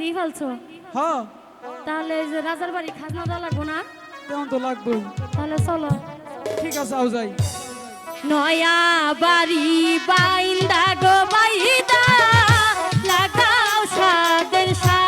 দিয়ে ফেলছো? হ্যাঁ। তাহলে যে রাজার বাড়ি খাজনা দেওয়া লাগবো না? তেমন তো লাগবে? তাহলে চলো। ঠিক আছে আও যাই। নয়া বাড়ি বাইন্দা গো বাইদা লাগাও সাদের সাজ